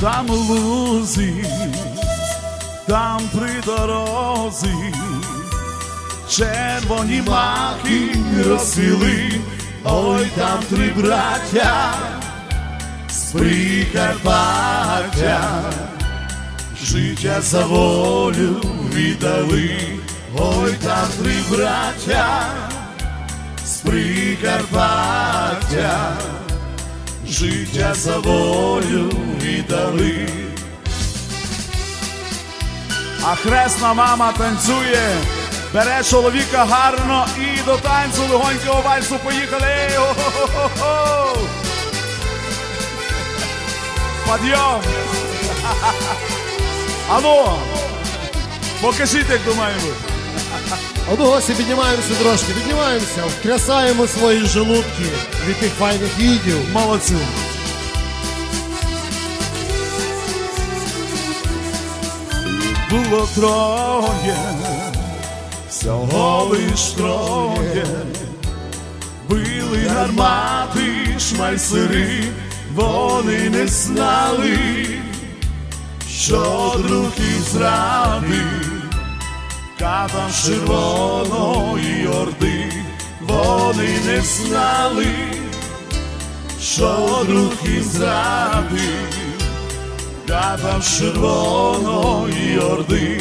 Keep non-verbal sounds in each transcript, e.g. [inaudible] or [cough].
там лузі, там при дорозі, червоні маки розцвіли, ой там три браття з Прикарпаття, життя за волю віддали, ой там три браття з Прикарпаття, життя за волю віддали. А хресна мама танцює, бере чоловіка гарно і до танцю легонького вальсу поїхали. О-хо-хо-хо! Подйом! [laughs] Алло! Покажіть, як то гості, піднімаємося трошки, піднімаємося, втрясаємо свої желудки від тих файних відео. Молодці. Було троє, всього лиш троє, били гармати, шмайсери, вони не знали, що друг їх зрадив, катам червоної орди, вони не знали що друг і зрадив, катам червоної орди.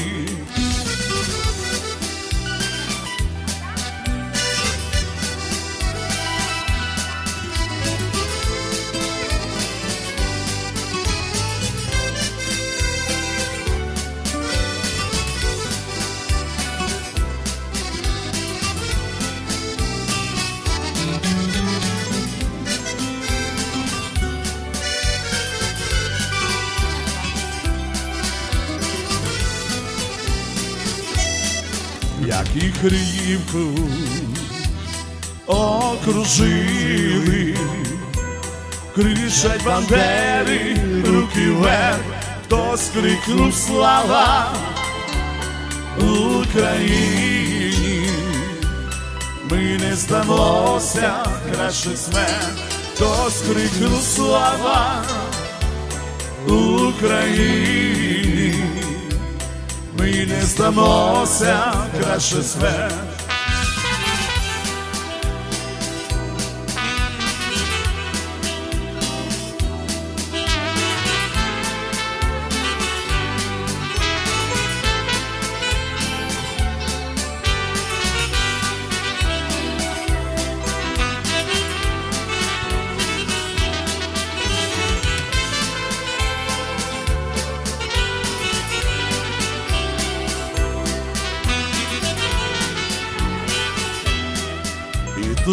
І Криївку окружили, кричать бандери, руки вверх, хтось крикнув слава Україні, ми не здамося, краще смерть, хтось крикнув слава Україні. Ми не здамося, краще смерть.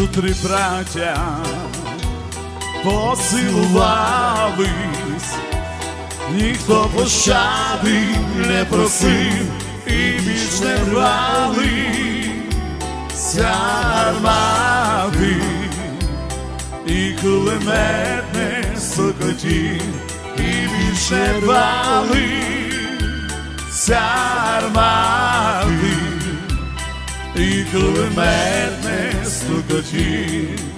Три браття посилувались, ніхто пощади не просив і більш не рвалися армати, і кулемет не сокотів, і більш не рвалися армати і кулемет не стукотів. І ми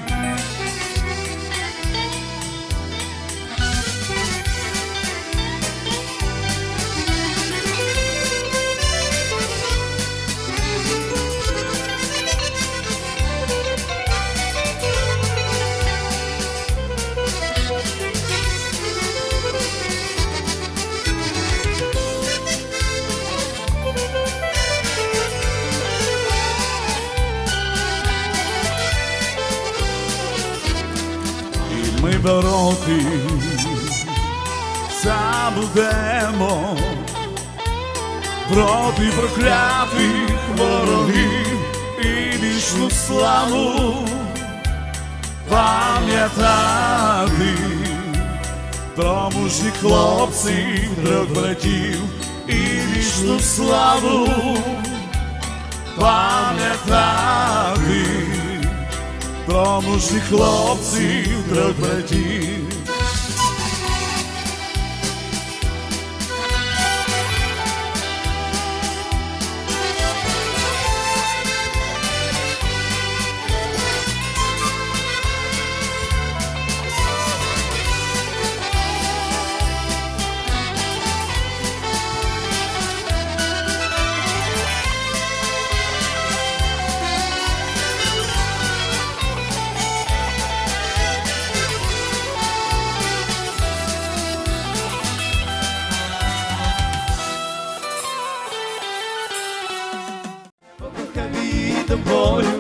дороги забудемо проти проклятих ворогів і вічну славу пам'ятати. Про мужніх хлопців, трьох братів і вічну славу пам'ятати про мужніх хлопців, трьох братів. Oh.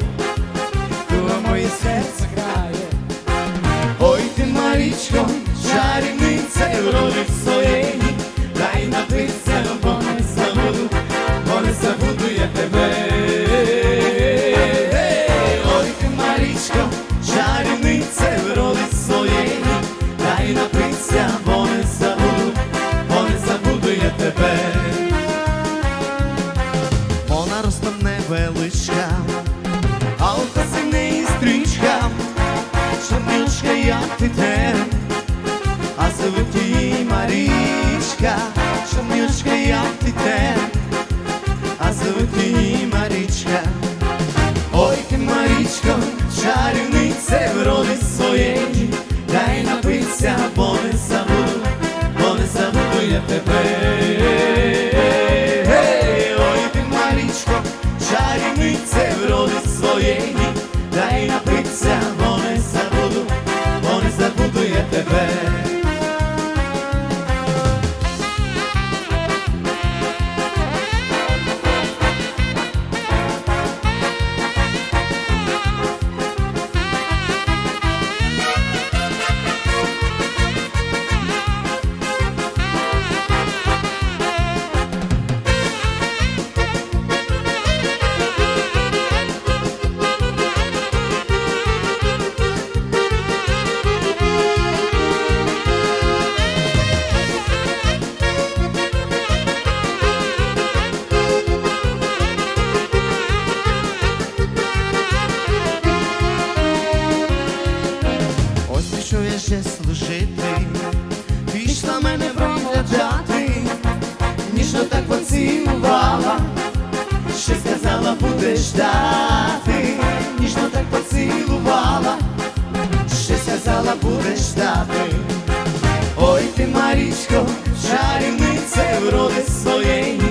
Буде ждати, ніжно так поцілувала, ще сказала, будеш ждати. Ой ти, Марічко, шарівниця вроди своєї.